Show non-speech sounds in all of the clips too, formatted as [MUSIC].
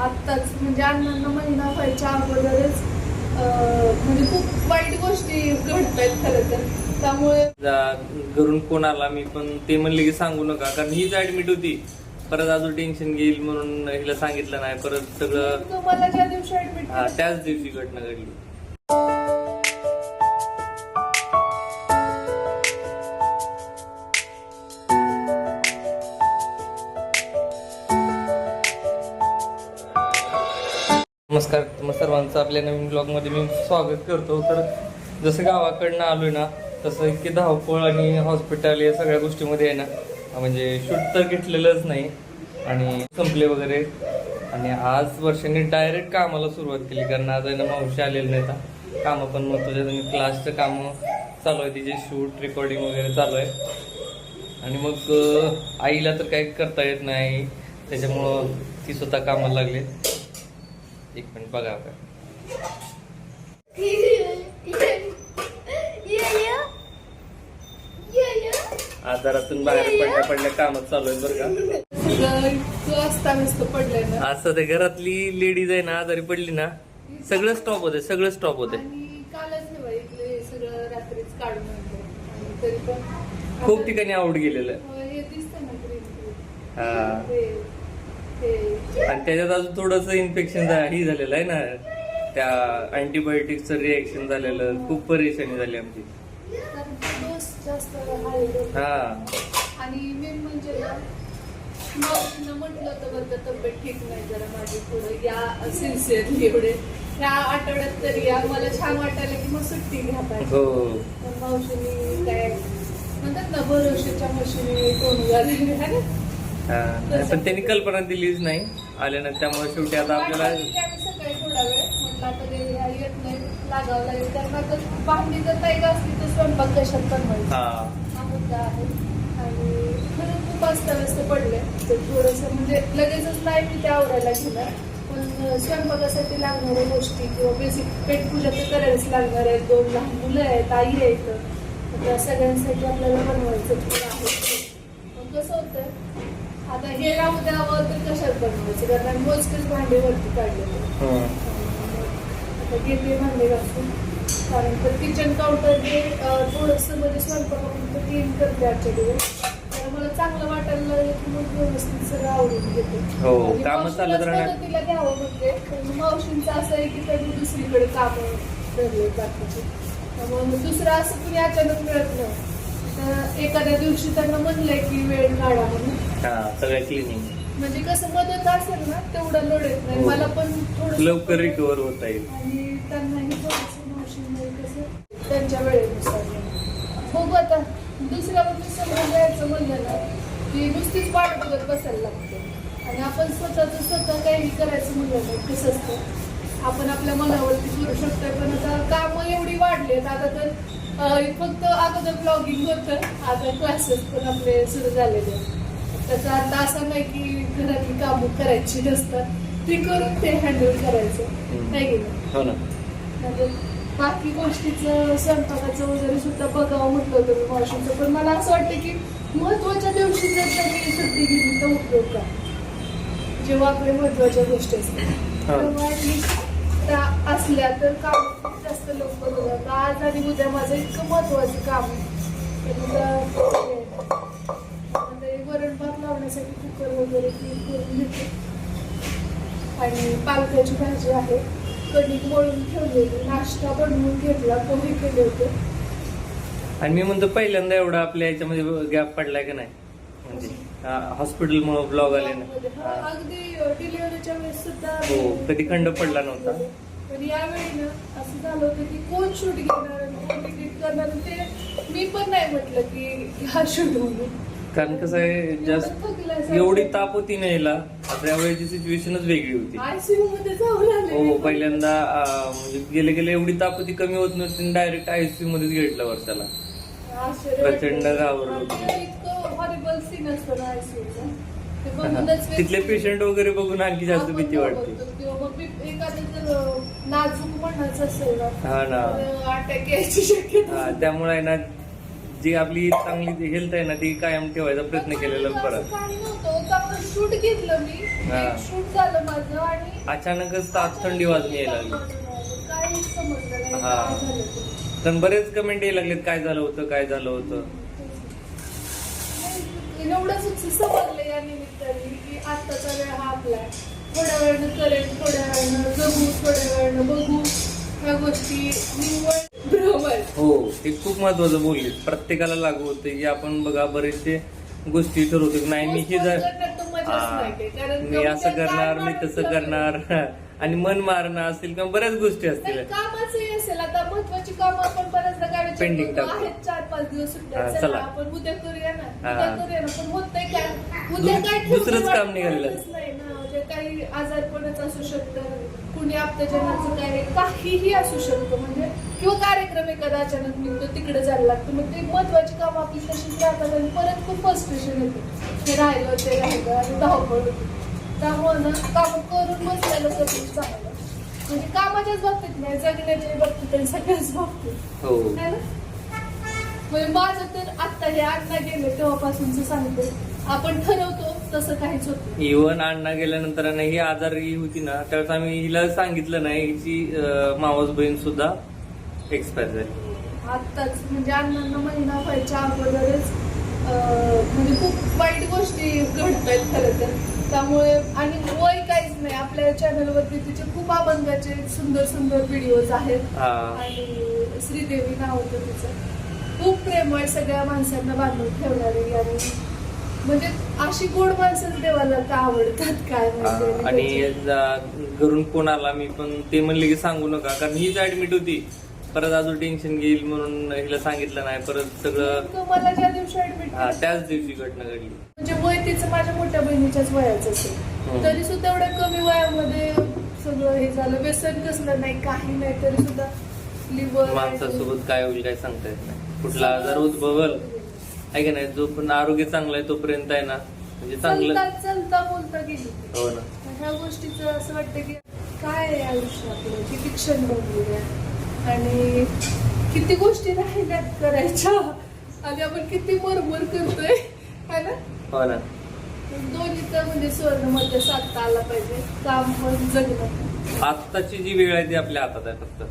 आत्ताच म्हणजे अण्णांना महिना व्हायच्या अगोदरच म्हणजे खूप वाईट गोष्टी घडत आहेत खरं तर. त्यामुळे घरून फोन आला मी पण ते म्हणले की सांगू नका कारण हीच ऍडमिट होती. परत अजून टेन्शन घेईल म्हणून हिला सांगितलं नाही परत सगळं तुम्हाला ज्या दिवशी ऍडमिट हा, त्याच दिवशी घटना घडली. नमस्कार. तुम्हा सर्वांचं आपल्या नवीन ब्लॉगमध्ये मी स्वागत करतो. तर जसं गावाकडनं आलोय ना तसं की धावपळ आणि हॉस्पिटल या सगळ्या गोष्टीमध्ये आहे ना म्हणजे शूट तर घेतलेलंच नाही आणि संपले वगैरे. आणि आज वर्षांनी डायरेक्ट कामाला सुरुवात केली कारण आज आहे ना मावशी आलेली नाही आता कामं पण महत्त्वाचे तुम्ही क्लासचं कामं चालू आहे तिचे शूट रेकॉर्डिंग वगैरे चालू आहे. आणि मग आईला तर काही करता येत नाही त्याच्यामुळं ती स्वतः कामाला लागली. एक मिनिट बघा आता. आजारातून बाहेर पडल्या पडल्या कामच चालू आहे बरं का. असं ते घरातली लेडीज आहे ना आजारी पडली ना सगळं स्टॉप होते सगळं स्टॉप होते खूप ठिकाणी आवड गेलेलं आहे. हो, आणि त्याच्यात अजून थोडस इन्फेक्शन ही झालेलं आहे ना. त्या अँटीबायोटिकचं रिएक्शन झालेलं खूप परेशानी झाली आमची. हा. आणि मेन म्हणजे म्हटलं होतं बरं तब्येत ठीक नाही जरा माझी पुढं या सिन्सिअरली एवढे. ह्या आठवड्यात तरी या मला छान वाटायला की मग सुट्टी घ्या पाहिजे हो. मावशीने काय म्हणतात ना भरोशाच्या मशीने कोण हा. पण त्यांनी कल्पना दिलीच नाही. आल्यानंतर त्यामुळे शेवटी आता आपल्याला वाटलं की आम्ही सकाळी थोडा वेळ म्हटलं आता ते ह्या येत नाही लागावं लागेल. कारण आता भांडी जर असली तर स्वयंपाक कशात बनवायचा हा. हा मुद्दा आहे. आणि खरं खूप अस्ताव्यस्त पडले. तर थोडंसं म्हणजे लगेचच नाही मी ते आवरायला घेणार पण स्वयंपाकासाठी लागणाऱ्या गोष्टी किंवा बेसिक पेटपूजा तर करायलाच लागणार आहेत. दोन लहान मुलं आहेत आई आहे इथं तर त्या सगळ्यांसाठी आपल्याला बनवायचं थोडं आहे. मग कसं होतं आता हे राहू द्यावं तर कशात बनवायचं? कारण मोजकेच भांडे वरती काढलेले हं. आता घेते भांडे घासून. कारण तर किचन काउंटर अं, थोडंसं म्हणजे स्वयंपाकापर्यंत क्लीन करते आजच्या दिवस. मला चांगलं वाटायला लागलं की मग व्यवस्थित सगळं आवडून घेते. हो, घ्यावं म्हणजे पण मावशींचं असं आहे की त्यांनी दुसरीकडे कामं धरले बाकीचे. त्यामुळे मग दुसरं असं कुणी अचानक मिळत नाही. तर एखाद्या दिवशी त्यांना म्हणलंय की वेळ काढा म्हणून. हा सगळं क्लिनिंग म्हणजे कसं मदत असेल ना तेवढं लोड येत नाही. हो. मला पण थोडं लवकर रिकवर होता येईल. आणि त्यांनाही थोडंसं कसं त्यांच्या वेळेनुसार बघू आता दुसऱ्या समजून द्यायचं म्हणलं ना की नुसतीच वाट बघत बसायला लागते. आणि आपण स्वतःच स्वतः काही करायचं म्हणलं ना कसं असतं? आपण आपल्या मनावरती करू शकतोय पण आता कामं एवढी वाढलेत. आता तर अं, फक्त अगोदर ब्लॉगिंग होतं आता क्लासेस पण आपले सुरू झालेले आहेत. त्याचा अर्थ असा नाही की घरातली कामं करायची नसतात. ती करून ते हँडल करायचं. नाही की नाही? हो ना. म्हणजे बाकी गोष्टीचं स्वयंपाकाचं वगैरे सुद्धा बघावं म्हटलं होतं मी मावशीचं. पण मला असं वाटतं की महत्त्वाच्या दिवशी जर त्यांनी सुट्टी घेतली तर उपयोग काय? जेव्हा आपल्या महत्त्वाच्या गोष्टी असतात. असल्या तर काम खूप जास्त लवकर होतात आज आणि उद्या माझं इतकं महत्वाचं काम आहे तर उद्या आता हे वरण भात लावण्यासाठी कुकर वगैरे क्लीन करून घेते. आणि पालकाची भाजी आहे. कणिक मळून ठेवलेली नाश्ता बनवून घेतला पोहे केले होते. आणि मी म्हणतो पहिल्यांदा एवढा आपल्या याच्यामध्ये गॅप पडलाय का नाही? म्हणजे हॉस्पिटल मुळे ब्लॉग आले ना. अगदी डिलिव्हरीच्या वेळेस सुद्धा हो कधी खंड पडला नव्हता. यावेळी ना असं झालं होतं की कोण शूट घेणार कोण एडिट करणार? ते मी पण नाही म्हटलं की हा शूट म्हणून कारण कसं आहे जास्त एवढी ताप होती ना याला त्यावेळेची सिच्युएशनच वेगळी होती. लागले हो पहिल्यांदा म्हणजे गेले गेले एवढी ताप होती कमी होत नव्हती डायरेक्ट आयसीयू मध्येच घेतलं वर्षाला आश्चर्य. प्रचंड. घाबरलो तिथले पेशंट वगैरे बघून आणखी जास्त भीती वाटते. हा ना. हा, त्यामुळे ना जी आपली चांगली हेल्थ आहे ना ती कायम ठेवायचा प्रयत्न केलेला बरा चांगलं शूट घेतलं मी हा. शूट झालं माझं आणि अचानकच ताप थंडी वाजून यायला लागली काही समजलं नाही हा. काय झालं ते. पण बरेच कमेंट यायला लागलेत काय झालं होतं काय झालं होतं नाही, एवढं सुख समजलं या निमित्ताने की आत्ताचा वेळ हा आपला आहे. थोड्या वेळानं करेन थोड्या वेळानं जगू थोड्या वेळानं बघू ह्या गोष्टी निव्वळ हो ते खूप महत्वाचं बोलले प्रत्येकाला लागू होते की आपण बघा बरेचसे गोष्टी ठरवतो की नाही मी हे जर हा, मी असं करणार मी तसं करणार आणि मन मारणं असतील किंवा बऱ्याच गोष्टी असतील. नाही, कामाचंही असेल. आता महत्वाची काम आपण बऱ्याचदा काय विचार Pending करतो, टाकतो. आहेत चार पाच दिवस सुट्ट्या हा, चला. आपण उद्या करूया ना. हा. उद्या करूया ना पण होत नाही काय? उद्या दु- काय ठेवलं दुसरंच काम निघालेलं. नाही काही आजारपणच असू शकतं कुणी आपत्याजनाचं काय काहीही असू शकतं. म्हणजे किंवा कार्यक्रम एखादा अचानक निघतो तिकडे जायला लागतं. मग ते महत्वाची काम आपली तशीच राहतात आणि परत खूप फ्रस्ट्रेशन येतं. हे राहिलं ते राहिलं आणि धावपळ होते. त्यामुळे ना काम करून बसलेलं कधी चांगलं. म्हणजे कामाच्याच बाबतीत नाही जगण्याच्या बाबतीत आणि सगळ्याच बाबतीत. हो. ना? म्हणजे माझं तर आता हे अण्णा गेले तेव्हापासूनच सांगते. आपण ठरवतो तसं काहीच होत नाही. इव्हन अण्णा गेल्यानंतर ना ही आजारी होती ना त्यावेळेस आम्ही हिला सांगितलं नाही हिची अं, मावस बहीण सुद्धा एक्सपायर झाली. आत्ताच म्हणजे अण्णांना महिना व्हायच्या अगोदरच अं, म्हणजे खूप वाईट गोष्टी घडत आहेत खरं तर. त्यामुळे आणि वय काहीच नाही. आपल्या चॅनलवरती तिचे खूप अभंगाचे सुंदर सुंदर व्हिडिओज आहेत. हा. आणि श्रीदेवी नाव होतं तिचं. खूप प्रेमळ सगळ्या माणसांना बांधून ठेवणारी आणि म्हणजे अशी गोड माणसंच देवाला का आवडतात काय हा, माहिती आणि जा- घरून फोन आला मी पण ते म्हणले की सांगू नका कारण हीच ऍडमिट होती. परत अजून टेन्शन घेईल म्हणून हिला सांगितलं नाही परत सगळं नेमकं मला ज्या दिवशी ऍडमिट हा, त्याच दिवशी घटना घडली. म्हणजे वय तिचं माझ्या मोठ्या बहिणीच्याच वयाचं असेल. हम्म. तरी सुद्धा एवढ्या कमी वयामध्ये सगळं हे झालं. व्यसन कसलं नाही काही नाही तरी सुद्धा लिव्हर माणसासोबत काय होईल काय सांगता येत नाही. कुठला आजार उद्भवल आहे का नाही? जो पण आरोग्य चांगलं आहे तोपर्यंत आहे ना? म्हणजे चांगलं चलता चलता बोलता गेली. हो ना. ह्या गोष्टीचं असं वाटतं की काय आहे आयुष्य आपलं किती क्षण बघूया? आणि किती गोष्टी राहिल्यात करायच्या? आणि आपण किती मरमर करतोय? है ना? हो ना. दोन्ही तर म्हणजे स्वर्णमध्ये साधता आला पाहिजे. काम पण जगणं. आत्ताची जी वेळ आहे ती आपल्या हातात आहे फक्त.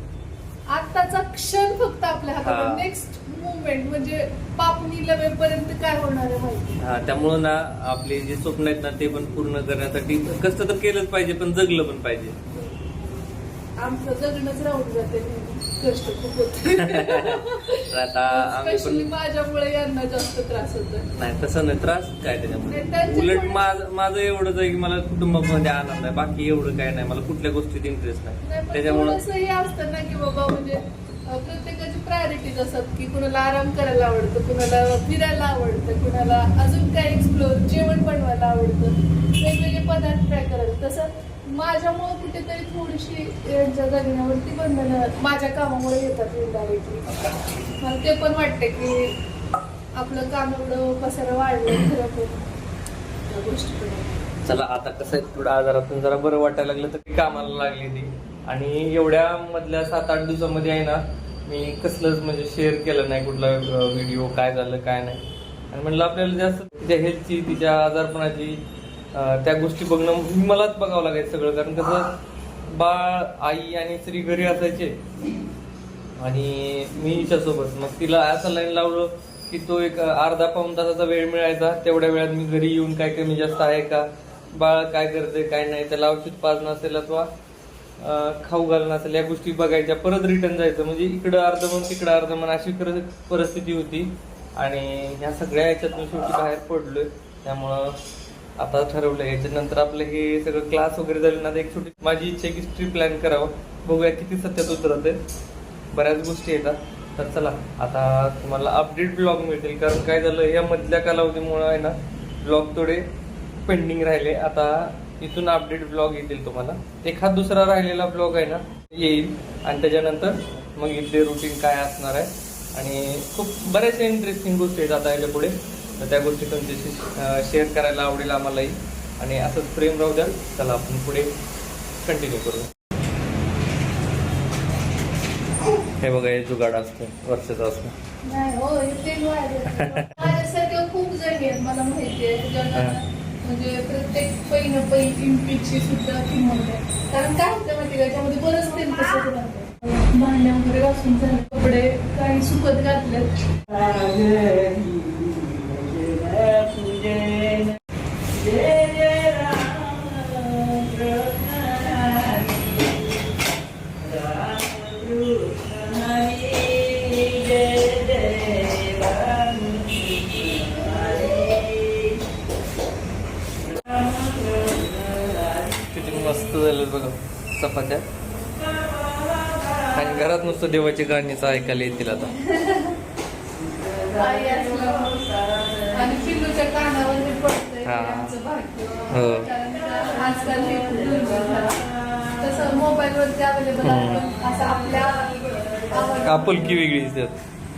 आत्ताचा क्षण फक्त आपल्या हा. हातात नेक्स्ट मुवमेंट म्हणजे पापणी लवेपर्यंत काय होणार आहे माहिती? हा त्यामुळं ना आपले जे स्वप्न आहेत ना ते पण पूर्ण करण्यासाठी कष्ट तर केलंच पाहिजे पण जगलं पण पाहिजे. आमचं जगणंच राहून जाते कष्ट खूप होते. तर [LAUGHS] आता आम्ही पण माझ्यामुळे यांना जास्त त्रास होतो नाही तसं नाही त्रास काय त्याच्यामध्ये नाही, त्यांची उलट माझं माझं एवढंच आहे की मला कुटुंबामध्ये आनंद आहे बाकी एवढं काय नाही मला कुठल्या गोष्टीत इंटरेस्ट नाही, त्याच्यामुळं थोडंसं हे असतं ना की बाबा म्हणजे प्रत्येकाची प्रायोरिटीज असतात की कुणाला आराम करायला आवडतं कुणाला फिरायला आवडतं कुणाला अजून काय एक्सप्लोर जेवण बनवायला आवडतं. वेगवेगळे पदार्थ ट्राय करायला. तसं माझ्यामुळे कुठेतरी थोडीशी यांच्या जगण्यावरती बंधनं माझ्या कामामुळे येतात इंडायरेक्टली मला ते पण वाटतं की आपलं काम एवढं पसारा वाढलं खरं पण त्या गोष्टी चला आता कसं आहे थोडं आजारातून जरा बरं वाटायला लागलं तर ती कामाला लागली ती. आणि एवढ्या मधल्या सात आठ दिवसामध्ये आहे ना मी कसलंच म्हणजे शेअर केलं नाही कुठला व्हिडिओ काय झालं काय नाही. आणि म्हणलं आपल्याला जास्त तिच्या हेल्थची तिच्या आजारपणाची त्या गोष्टी बघणं मलाच बघावं लागायचं सगळं. कारण कसं बाळ आई आणि स्त्री घरी असायचे. आणि मी हिच्यासोबत. मग तिला असं लाईन लावलं की तो एक अर्धा पाऊन तासाचा वेळ मिळायचा. तेवढ्या वेळात मी घरी येऊन काय कमी जास्त आहे का? बाळ काय करते काय नाही? त्याला औषध पाजणं असेल अथवा खाऊ घालणं असेल या गोष्टी बघायच्या परत रिटर्न जायचं. म्हणजे इकडं अर्ध मन तिकडं अर्ध मन अशी परिस्थिती होती. आणि ह्या सगळ्या याच्यातून शेवटी बाहेर पडलोय. त्यामुळं आता ठरवलं याच्यानंतर आपलं हे सगळं क्लास वगैरे झाले ना एक छोटी माझी इच्छा आहे की ट्रिप प्लॅन करावं. बघूया किती सत्यात उतरत आहे बऱ्याच गोष्टी येतात. तर चला आता तुम्हाला अपडेट ब्लॉग मिळतील. कारण काय झालं या मधल्या कालावधीमुळं आहे ना ब्लॉग थोडे पेंडिंग राहिले. आता इथून अपडेट ब्लॉग येतील तुम्हाला. एखाद दुसरा राहिलेला ब्लॉग आहे ना येईल. आणि त्याच्यानंतर मग इथले रुटीन काय असणार आहे. आणि खूप बऱ्याचशा इंटरेस्टिंग गोष्टी आहेत आता याच्यापुढे. तर त्या गोष्टी तुमच्याशी शेअर करायला आवडेल आम्हालाही. आणि असंच प्रेम राहू द्या. चला आपण पुढे कंटिन्यू करू हे बघा हे जुगाड असतं. वर्षाचं असतं. नाही हो खूप जण मला माहिती आहे. म्हणजे प्रत्येक पै पहिली पै सुद्धा किंमत आहे. कारण काय होतं माहिती का? त्याच्यामध्ये बरंच तेल कसं भांड्या वगैरे घासून झाले कपडे काही सुकत घातलेत. अवेलेबल हम्म. आपण असं आपल्या आवाज- आपुलकी वेगळीच त्यात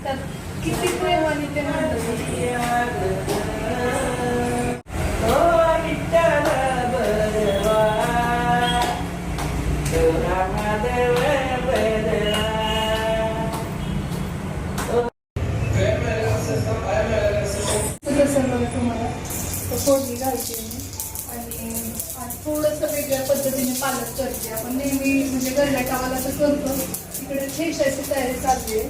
त्यात किती प्रेम आणि ते म्हणतात. थोडंसं वेगळ्या पद्धतीने पालक करते. आपण नेहमी म्हणजे गरल्या कामाला तर करतो. इकडे ठेशाची तयारी चालली आहे.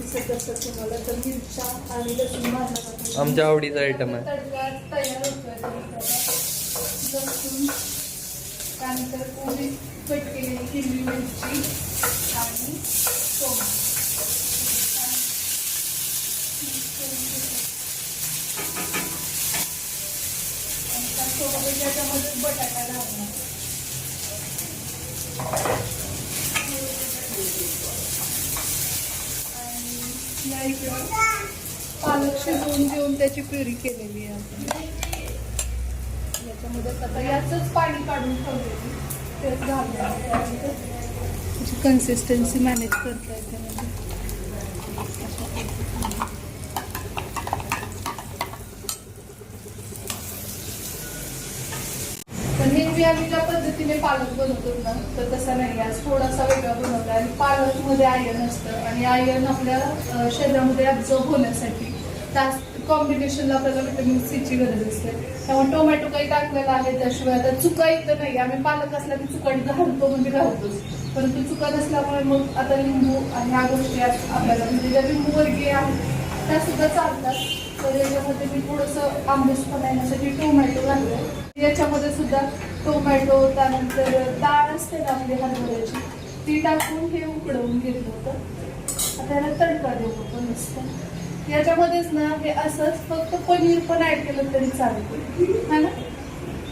दिसत असतं तुम्हाला तर मिरच्या आणि लसूण आमच्या आवडीचा item आहे. तडका तयार होतोय आता. लसूण त्यानंतर कोबी कट केलेली हिरवी मिरची आणि टोमॅटो आणि त्यासोबत त्याच्यामध्ये बटाटा घालणार आणि या इकडं पालक शिजवून घेऊन त्याची प्युरी केलेली आहे याच्यामध्ये आता याचंच पाणी काढून ठेवलेली. तेच घालणार कन्सिस्टन्सी मॅनेज करता येते म्हणजे पण नेहमी आम्ही ज्या पद्धतीने पालक बनवतो ना तर तसा नाही आज थोडासा वेगळा बनवला आणि पालकमध्ये आयर्न असतं आणि आयर्न आपल्या शरीरामध्ये ॲब्झॉर्ब होण्यासाठी त्या कॉम्बिनेशनला आपल्याला व्हिटॅमिन सीची गरज असते. त्यामुळे टोमॅटो काही टाकलेला आहे त्याशिवाय आता चुका इथं नाही. आम्ही पालक असला की चुका घालतो म्हणजे घालतोच. परंतु चुका नसल्यामुळे मग आता लिंबू आणि ह्या गोष्टी आज आपल्याला म्हणजे ज्या लिंबू वर्गीय आहेत त्या सुद्धा चालतात. तर याच्यामध्ये मी थोडंसं आंबूसपणा येण्यासाठी म्हणजे टोमॅटो घालते. याच्यामध्ये सुद्धा टोमॅटो त्यानंतर डाळ असते ना म्हणजे हरभऱ्याची ती टाकून हे उकडवून घेतलं होतं. आता याला तडका देऊ आपण नुसतं याच्यामध्येच ना हे असंच फक्त पनीर पण ॲड केलं तरी चालतं. है ना?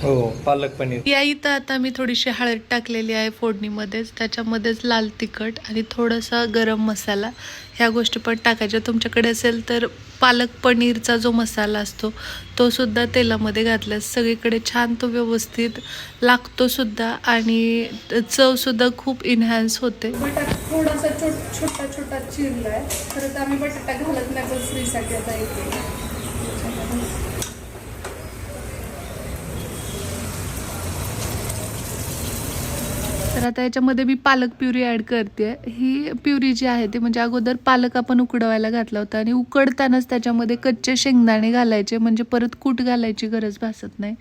हो पालक पनीर. या इथं आता मी थोडीशी हळद टाकलेली आहे फोडणीमध्येच. त्याच्यामध्येच लाल तिखट आणि थोडासा गरम मसाला. ह्या गोष्टी पण टाकायच्या. तुमच्याकडे असेल तर पालक पनीरचा जो मसाला असतो तो सुद्धा तेलामध्ये घातल्यास सगळीकडे छान तो व्यवस्थित लागतो सुद्धा आणि चवसुद्धा खूप इन्हॅन्स होते. बटाटा थोडासा छोट छोटा छोटा चिरलाय. खरं तर आम्ही बटाटा घालत नाही पण फ्रीसाठी आता येते. तर आता याच्यामध्ये मी पालक प्युरी ॲड करते. ही प्युरी जी आहे ती म्हणजे अगोदर पालक आपण उकडवायला घातला होता आणि उकडतानाच त्याच्यामध्ये कच्चे शेंगदाणे घालायचे. म्हणजे परत कूट घालायची गरज भासत नाही.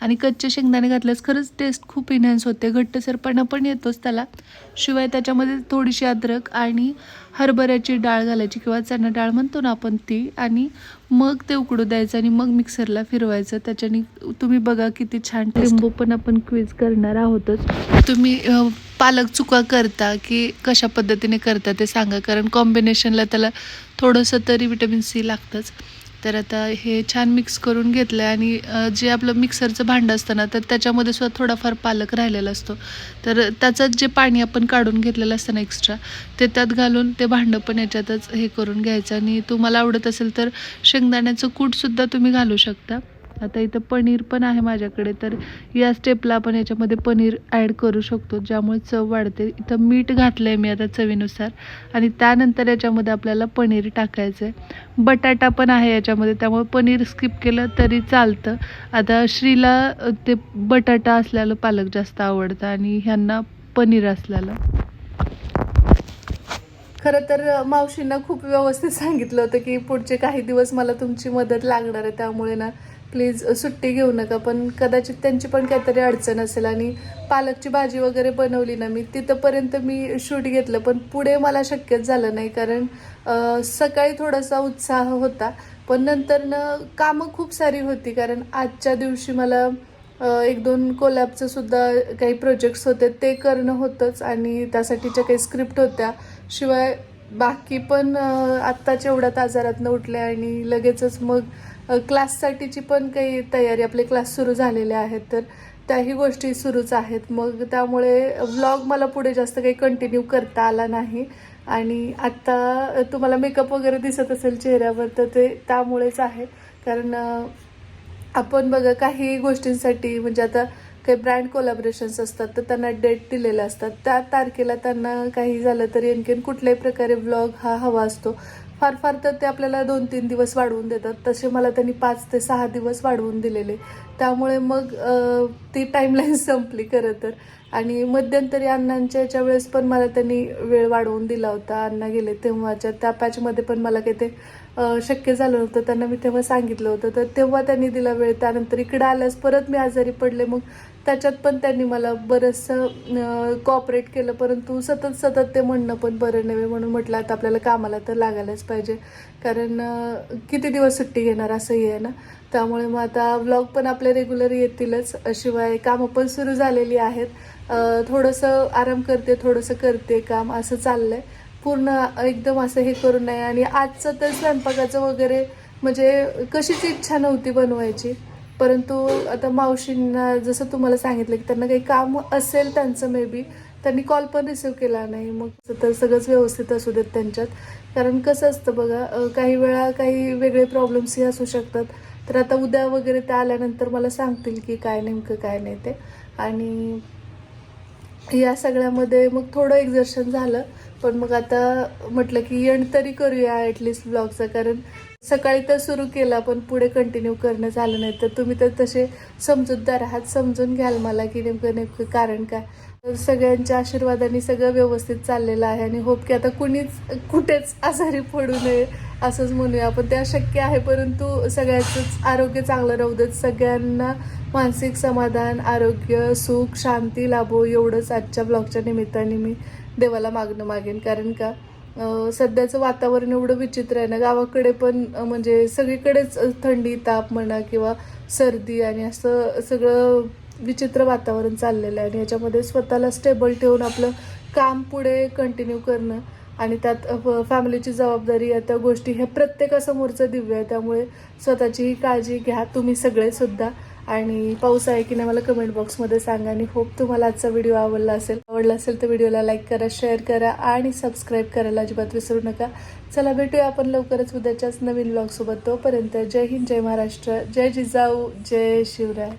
आणि कच्चे शेंगदाणे घातल्यास खरंच टेस्ट खूप इन्हॅन्स होते. घट्टसरपणा पण येतोच त्याला. शिवाय त्याच्यामध्ये थोडीशी अद्रक आणि हरभऱ्याची डाळ घालायची किंवा चणा डाळ म्हणतो ना आपण ती. आणि मग ते उकडू द्यायचं आणि मग मिक्सरला फिरवायचं. त्याच्याने तुम्ही बघा किती छान लिंबू पण आपण क्विज करणार आहोतच. तुम्ही पालक चुका करता की कशा पद्धतीने करता ते सांगा. कारण कॉम्बिनेशनला त्याला थोडंसं तरी विटॅमिन सी लागतंच. तर आता हे छान मिक्स करून घेतलं आहे आणि जे आपलं मिक्सरचं भांडं असतं ना तर त्याच्यामध्ये सुद्धा थोडाफार पालक राहिलेला असतो. तर त्याचं जे पाणी आपण काढून घेतलेलं असतं ना एक्स्ट्रा ते त्यात घालून ते भांडं पण याच्यातच हे करून घ्यायचं. आणि तुम्हाला आवडत असेल तर शेंगदाण्याचं कूटसुद्धा तुम्ही घालू शकता. आता इथं पनीर पण आहे माझ्याकडे तर या स्टेपला आपण याच्यामध्ये पनीर ॲड करू शकतो ज्यामुळे चव वाढते. इथं मीठ घातलं आहे मी आता चवीनुसार आणि त्यानंतर याच्यामध्ये आपल्याला पनीर टाकायचं आहे बटाटा पण आहे याच्यामध्ये त्यामुळे पनीर स्किप केलं तरी चालतं. आता श्रीला ते बटाटा असलेलं पालक जास्त आवडतं आणि ह्यांना पनीर असलेलं खरं तर मावशींना खूप व्यवस्थित सांगितलं होतं की पुढचे काही दिवस मला तुमची मदत लागणार आहे त्यामुळे ना प्लीज सुट्टी घेऊ नका पण कदाचित त्यांची पण काहीतरी अडचण असेल आणि पालकची भाजी वगैरे बनवली ना मी तिथंपर्यंत मी शूट घेतलं पण पुढे मला शक्यच झालं नाही कारण सकाळी थोडासा उत्साह होता पण नंतर न कामं खूप सारी होती कारण आजच्या दिवशी मला एक दोन कोलॅबचं सुद्धा काही प्रोजेक्ट्स होते ते करणं होतंच आणि त्यासाठीच्या काही स्क्रिप्ट होत्या शिवाय बाकी पण आत्ताच्या एवढ्यात आजारातनं उठले आणि लगेचच मग क्लाससाठीची पण काही तयारी आपले क्लास सुरू झालेले आहेत तर त्याही गोष्टी सुरूच आहेत. मग त्यामुळे व्लॉग मला पुढे जास्त काही कंटिन्यू करता आला नाही. आणि आत्ता तुम्हाला मेकअप वगैरे दिसत असेल चेहऱ्यावर तर ते त्यामुळेच आहे. कारण आपण बघा काही गोष्टींसाठी म्हणजे आता काही ब्रँड कोलॅबरेशन्स असतात तर त्यांना डेट दिलेल्या असतात. त्या तारखेला त्यांना काही झालं तरी आणखीन कुठल्याही प्रकारे व्लॉग हा हवा असतो. फार फार तर ते आपल्याला दोन तीन दिवस वाढवून देतात. तसे मला त्यांनी पाच ते सहा दिवस वाढवून दिलेले. त्यामुळे मग ती टाईमलाईन [LAUGHS] संपली खरं तर. आणि मध्यंतरी अण्णांच्या याच्या वेळेस पण मला त्यांनी वेळ वाढवून दिला होता. अण्णा गेले तेव्हाच्या त्या पॅचमध्ये पण मला काही ते शक्य झालं नव्हतं. त्यांना मी तेव्हा सांगितलं होतं. तर तेव्हा त्यांनी दिला वेळ. त्यानंतर इकडं आल्यास परत मी आजारी पडले. मग त्याच्यात पण त्यांनी मला बरंचसं कॉपरेट केलं. परंतु सतत सतत ते म्हणणं पण बरं नव्हे म्हणून म्हटलं आता आपल्याला कामाला तर लागायलाच पाहिजे. कारण किती दिवस सुट्टी घेणार असंही आहे ना? त्यामुळे मग आता व्लॉग पण आपले रेग्युलर येतीलच. शिवाय कामं पण सुरू झालेली आहेत. थोडंसं आराम करते थोडंसं करते काम असं चाललं आहे पूर्ण एकदम असं हे करू नये आणि आजचं तर स्वयंपाकाचं वगैरे म्हणजे कशीच इच्छा नव्हती बनवायची. परंतु आता मावशींना जसं तुम्हाला सांगितलं की त्यांना काही काम असेल त्यांचं मे बी त्यांनी कॉल पण रिसिव्ह केला नाही. मग तर सगळंच व्यवस्थित असू देत त्यांच्यात. कारण कसं असतं बघा काही वेळा काही वेगळे प्रॉब्लेम्सही असू शकतात. तर आता उद्या वगैरे त्या आल्यानंतर मला सांगतील की काय नेमकं काय नाही ते. आणि या सगळ्यामध्ये मग थोडं एक्झर्शन झालं. पण मग आता म्हटलं की एंड तरी करूया ॲटलिस्ट ब्लॉगचा कारण सकाळी तर सुरू केला पण पुढे कंटिन्यू करणं झालं नाही. तर तुम्ही तर तसे समजूतदार आहात समजून घ्याल मला की नेमकं नेमकं कारण काय. तर सगळ्यांच्या आशीर्वादाने सगळं व्यवस्थित चाललेलं आहे आणि होप की आता कुणीच कुठेच आजारी पडू नये असंच म्हणूया. आपण ते शक्य आहे परंतु सगळ्यांचंच आरोग्य चांगलं राहू देत. सगळ्यांना मानसिक समाधान आरोग्य सुख शांती लाभो एवढंच आजच्या ब्लॉगच्या निमित्ताने मी देवाला मागणं मागेन. कारण का सध्याचं वातावरण एवढं विचित्र आहे ना गावाकडे पण म्हणजे सगळीकडेच थंडी ताप म्हणा किंवा सर्दी आणि असं सगळं विचित्र वातावरण चाललेलं आहे. आणि याच्यामध्ये स्वतःला स्टेबल ठेवून आपलं काम पुढे कंटिन्यू करणं आणि त्यात फॅमिलीची जबाबदारी या त्या गोष्टी हे प्रत्येकासमोरचं दिव्य आहे. त्यामुळे स्वतःचीही काळजी घ्या. तुम्ही सगळेसुद्धा आणि पाऊस आहे की नाही मला कमेंट बॉक्समध्ये सांगा. आणि होप तुम्हाला आजचा व्हिडिओ आवडला असेल. आवडला असेल तर व्हिडिओला लाईक करा शेअर करा आणि सबस्क्राईब करायला अजिबात विसरू नका. चला भेटूया आपण लवकरच उद्याच्याच नवीन ब्लॉगसोबत तोपर्यंत जय हिंद जय महाराष्ट्र जय जिजाऊ जय शिवराय.